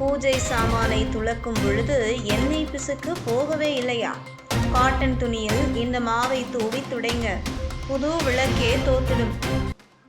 பூஜை சாமானை துளக்கும் பொழுது எண்ணெய் பிசுக்கு போகவே இல்லையா? காட்டன் துணியில் இந்த மாவை தூவி துடைங்க. புது விளக்கே தோத்திடும்.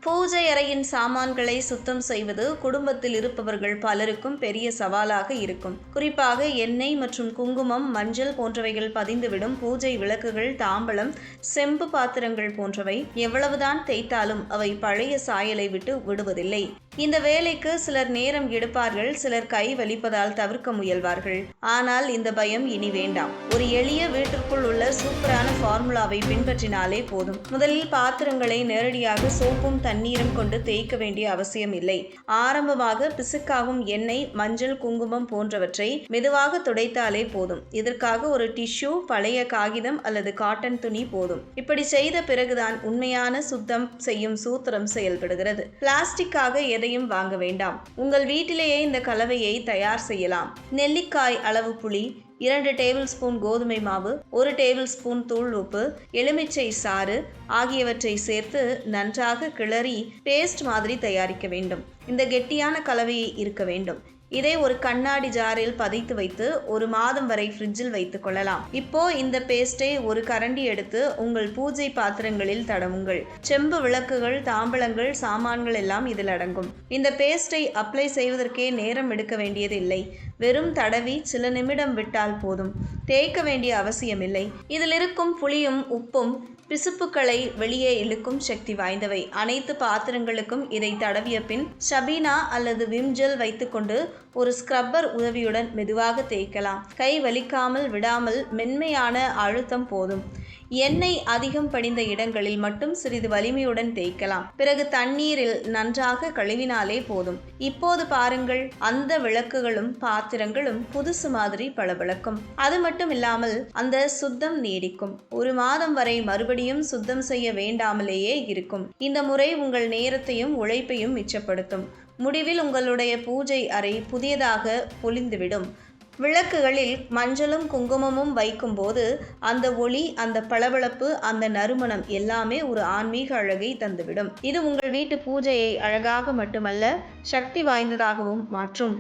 பூஜை அறையின் சாமான்களை சுத்தம் செய்வது குடும்பத்தில் இருப்பவர்கள் பலருக்கும் பெரிய சவாலாக இருக்கும். குறிப்பாக எண்ணெய் மற்றும் குங்குமம் மஞ்சள் போன்றவைகள் பதிந்துவிடும் பூஜை விளக்குகள் தாம்பலம் செம்பு பாத்திரங்கள் போன்றவை எவ்வளவுதான் தேய்த்தாலும் அவை பழைய சாயலை விட்டு விடுவதில்லை. இந்த வேலைக்கு சிலர் நேரம் எடுப்பார்கள் சிலர் கை வலிப்பதால் தவிர்க்க முயல்வார்கள். ஆனால் இந்த பயம் இனி வேண்டாம். ஒரு எளிய வீட்டிற்குள் உள்ள சூப்பரான ஃபார்முலாவை பின்பற்றினாலே போதும். முதலில் பாத்திரங்களை நேரடியாக சோப்பும் தண்ணீரும் கொண்டு தேய்க்க வேண்டிய அவசியம் இல்லை. ஆரம்பமாக பிசுக்காகும் எண்ணெய் மஞ்சள் குங்குமம் போன்றவற்றை மெதுவாக துடைத்தாலே போதும். இதற்காக ஒரு டிஷ்யூ பழைய காகிதம் அல்லது காட்டன் துணி போதும். இப்படி செய்த பிறகுதான் உண்மையான சுத்தம் செய்யும் சூத்திரம் செயல்படுகிறது. பிளாஸ்டிக்காக எதையும் வாங்க வேண்டாம். உங்கள் வீட்டிலேயே இந்த கலவையை தயார் செய்யலாம். நெல்லிக்காய் அளவு புளி இரண்டு டேபிள் ஸ்பூன் கோதுமை மாவு ஒரு டேபிள் ஸ்பூன் தூள் உப்பு எலுமிச்சை சாறு ஆகியவற்றை சேர்த்து நன்றாக கிளறி பேஸ்ட் மாதிரி தயாரிக்க வேண்டும். இந்த கெட்டியான கலவையை இருக்க வேண்டும். இதை ஒரு கண்ணாடி ஜாரில் பதைத்து வைத்து ஒரு மாதம் வரை ஃப்ரிட்ஜில் வைத்துக் கொள்ளலாம். இப்போ இந்த பேஸ்டை ஒரு கரண்டி எடுத்து உங்கள் பூஜை பாத்திரங்களில் தடவுங்கள். செம்பு விளக்குகள் தாம்பளங்கள் சாமான்கள் எல்லாம் இதில் அடங்கும். இந்த பேஸ்டை அப்ளை செய்வதற்கே நேரம் எடுக்க வேண்டியது இல்லை வெறும் தடவி சில நிமிடம் விட்டால் போதும். தேய்க்க வேண்டிய அவசியமில்லை. இதில் இருக்கும் புளியும் உப்பும் பிசுப்புக்களை வெளியே இழுக்கும் சக்தி வாய்ந்தவை. அனைத்து பாத்திரங்களுக்கும் இதை தடவிய பின் ஷபீனா அல்லது விம்ஜெல் வைத்துக்கொண்டு ஒரு ஸ்க்ரப்பர் உதவியுடன் மெதுவாக தேய்க்கலாம். கை வலிக்காமல் விடாமல் மென்மையான அழுத்தம் போதும். எண்ணெய் அதிகம் படிந்த இடங்களில் மட்டும் சிறிது வலிமையுடன் தேய்க்கலாம். பிறகு தண்ணீரில் நன்றாக கழுவினாலே போதும். இப்போது பாருங்கள் அந்த விளக்குகளும் பாத்திரங்களும் புதுசு மாதிரி பளபளக்கும். அது மட்டும் இல்லாமல் அந்த சுத்தம் நீடிக்கும். ஒரு மாதம் வரை மறுபடியும் சுத்தம் செய்ய வேண்டாமலேயே இருக்கும். இந்த முறை உங்கள் நேரத்தையும் உழைப்பையும் மிச்சப்படுத்தும். முடிவில் உங்களுடைய பூஜை அறை புதியதாக பொலிந்துவிடும். விளக்குகளில் மஞ்சளும் குங்குமமும் வைக்கும்போது அந்த ஒளி அந்த பளபளப்பு அந்த நறுமணம் எல்லாமே ஒரு ஆன்மீக அழகை தந்துவிடும். இது உங்கள் வீட்டு பூஜையை அழகாக மட்டுமல்ல சக்தி வாய்ந்ததாகவும் மாற்றும்.